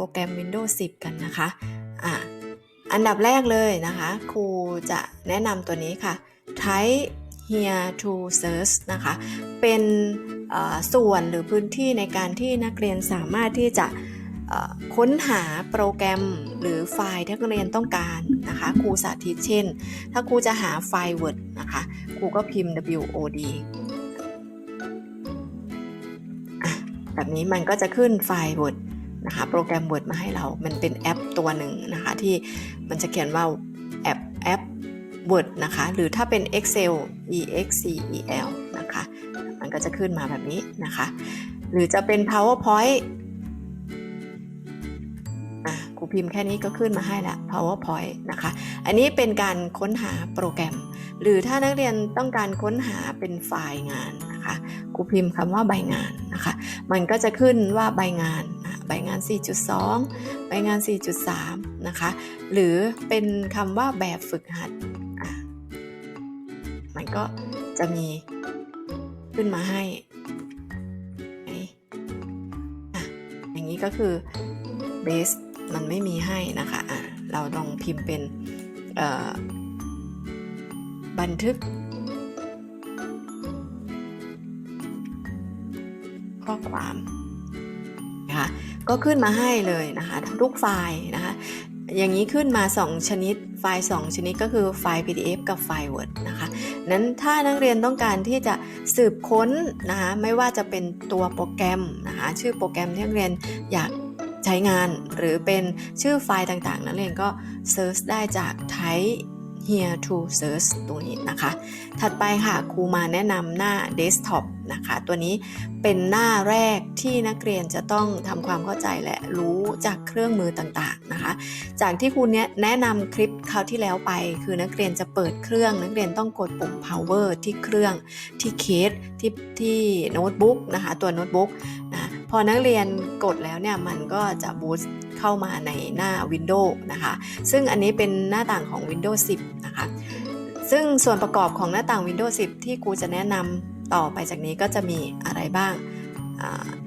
โปรแกรม Windows 10 กันนะคะอะอันดับแรกเลยนะคะ ครูจะแนะนำตัวนี้ค่ะ Type here to search นะคะ เป็นอ่อส่วนหรือพื้นที่ในการที่นักเรียนสามารถที่จะอ่อค้นหาโปรแกรมหรือไฟล์ที่นักเรียนต้องการนะคะครูสาธิตเช่น ถ้าครูจะหาไฟล์ Word นะคะครูก็พิมพ์ WOD อะแบบนี้มันก็จะขึ้นไฟล์ Word นะคะโปรแกรม Word มาให้เรา มันเป็นแอปตัวหนึ่งนะคะที่มันจะเขียนว่าแอปแอป Word นะคะหรือถ้าเป็น Excel EXCEL นะคะมันก็จะขึ้นมาแบบนี้นะคะ หรือจะเป็น PowerPoint อะครูพิมพ์แค่นี้ก็ขึ้นมาให้ละ PowerPoint นะคะ อันนี้เป็นการค้นหาโปรแกรม หรือถ้านักเรียนต้องการค้นหาเป็นไฟล์งานนะคะครูพิมพ์คำว่าใบงานนะคะ มันก็จะขึ้นว่าใบงาน ใบงาน 4.2 ใบงาน 4.3 นะคะ หรือเป็นคำว่าแบบฝึกหัด มันก็จะมีขึ้นมาให้ออย่างนี้ก็คือ base มันไม่มีให้นะคะะเราลองพิมพ์เป็นบันทึกข้อความ ก็ขึ้นมาให้เลยนะคะทุกไฟล์นะคะอย่างนี้ขึ้นมา 2 ชนิดไฟล์ 2 ชนิดก็คือไฟล์ PDF กับไฟล์ Word นะคะนั้นถ้านักเรียนต้องการที่จะสืบค้นนะคะไม่ว่าจะเป็นตัวโปรแกรมนะคะชื่อโปรแกรมที่นักเรียนอยากใช้งาน หรือเป็นชื่อไฟล์ต่างๆ นักเรียนก็เซิร์ชได้จาก Type here to search ตรงนี้นะคะ ถัดไปค่ะครูมาแนะนำหน้า desktop นะคะ ตัวนี้เป็นหน้าแรกที่นักเรียนจะต้องทำความเข้าใจและรู้จากเครื่องมือต่างๆนะคะ จากที่ครูเนี้ยแนะนำคลิปคราวที่แล้วไป คือนักเรียนจะเปิดเครื่อง นักเรียนต้องกดปุ่ม power ที่เครื่องที่เคสที่ที่โน้ตบุ๊กนะคะ ตัวโน้ตบุ๊ก พอนักเรียนกดแล้วเนี่ยมันก็จะบูสต์เข้ามาในหน้า Windows นะคะ ซึ่งอันนี้เป็นหน้าต่างของ Windows 10 นะคะ ซึ่งส่วนประกอบของหน้าต่าง Windows 10 ที่ครูจะแนะนำต่อไปจากนี้ก็จะมีอะไรบ้าง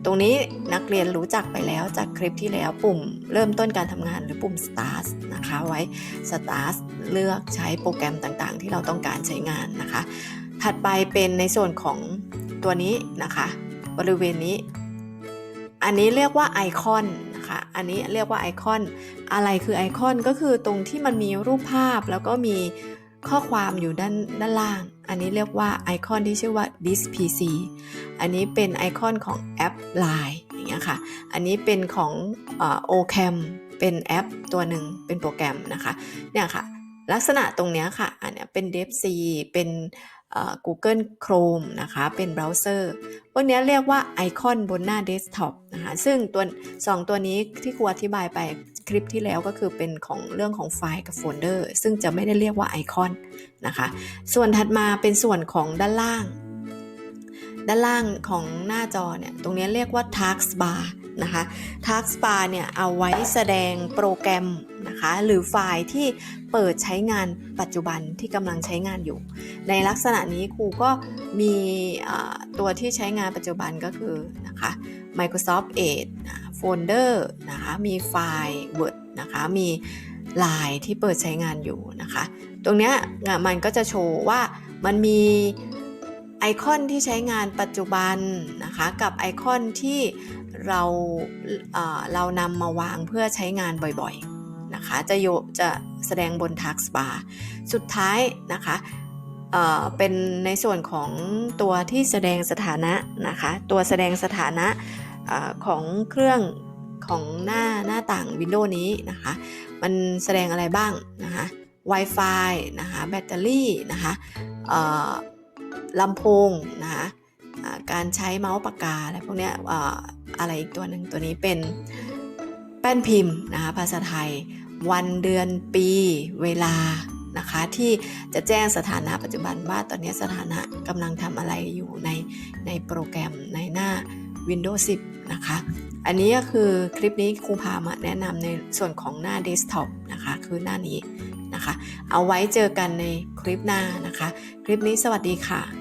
ตรงนี้นักเรียนรู้จักไปแล้วจากคลิปที่แล้วปุ่มเริ่มต้นการทำงานหรือปุ่ม start นะคะไว้ start เลือกใช้โปรแกรมต่างๆ ที่เราต้องการใช้งานนะคะ ถัดไปเป็นในส่วนของตัวนี้นะคะ บริเวณนี้ อันนี้เรียกว่าไอคอนนะคะอันนี้เรียกว่าไอคอน อะไรคือไอคอนก็คือตรงที่มันมีรูปภาพแล้วก็มีข้อความอยู่ด้านด้านล่าง อันนี้เรียกว่าไอคอนที่ชื่อว่า This PC อันนี้เป็นไอคอนของแอป Line อย่างเงี้ยค่ะ อันนี้เป็นของเอ่อ Ocam เป็นแอปตัวหนึ่งเป็นโปรแกรมนะคะเนี่ยค่ะ ลักษณะตรงเนี้ยค่ะ อันเนี้ยเป็น DevC เป็น Google Chrome นะคะ เป็นเบราว์เซอร์ พวกเนี้ยเรียกว่าไอคอนบนหน้าเดสก์ท็อป นะคะซึ่งตัวสองตัวนี้ที่ครูอธิบายไปคลิปที่แล้วก็คือเป็นของเรื่องของไฟล์กับโฟลเดอร์ซึ่งจะไม่ได้เรียกว่าไอคอนนะคะ ส่วนถัดมาเป็นส่วนของด้านล่าง ด้านล่างของหน้าจอเนี่ย ตรงนี้เรียกว่า taskbar นะคะ taskbar เนี่ยเอาไว้แสดงโปรแกรมนะคะหรือไฟล์ที่เปิดใช้งานปัจจุบันที่กำลังใช้งานอยู่ ในลักษณะนี้ครูก็มีตัวที่ใช้งานปัจจุบันก็คือนะคะ Microsoft Edge โฟลเดอร์นะคะมีไฟล์ Word นะคะมี Line ที่เปิดใช้งานอยู่นะคะ ตรงเนี้ยมันก็จะโชว์ว่ามันมี ไอคอนที่ใช้งานปัจจุบันนะคะกับไอคอนที่เราเออเรานำมาวางเพื่อใช้งานบ่อยๆนะคะจะโยจะแสดงบน Taskbar สุดท้ายนะคะเออเป็นในส่วนของตัวที่แสดงสถานะนะคะตัวแสดงสถานะเออของเครื่องของหน้าหน้าต่าง Windows นี้นะคะมันแสดงอะไรบ้างนะคะ Wi-Fi นะคะแบตเตอรี่นะคะเออ ลำโพงนะคะการใช้เมาส์ปากกาอะไรพวกเนี้ยเอ่ออะไรอีกตัวหนึ่งตัวนี้เป็นแป้นพิมพ์นะคะภาษาไทย วันเดือนปีเวลานะคะที่จะแจ้งสถานะปัจจุบันว่าตอนนี้สถานะกำลังทำอะไรอยู่ในในโปรแกรมในหน้า Windows 10 นะคะ อันนี้ก็คือคลิปนี้ครูพามาแนะนำในส่วนของหน้าเดสก์ท็อปนะคะ คือหน้านี้ นะคะ เอาไว้เจอกันในคลิปหน้านะคะ คลิปนี้สวัสดีค่ะ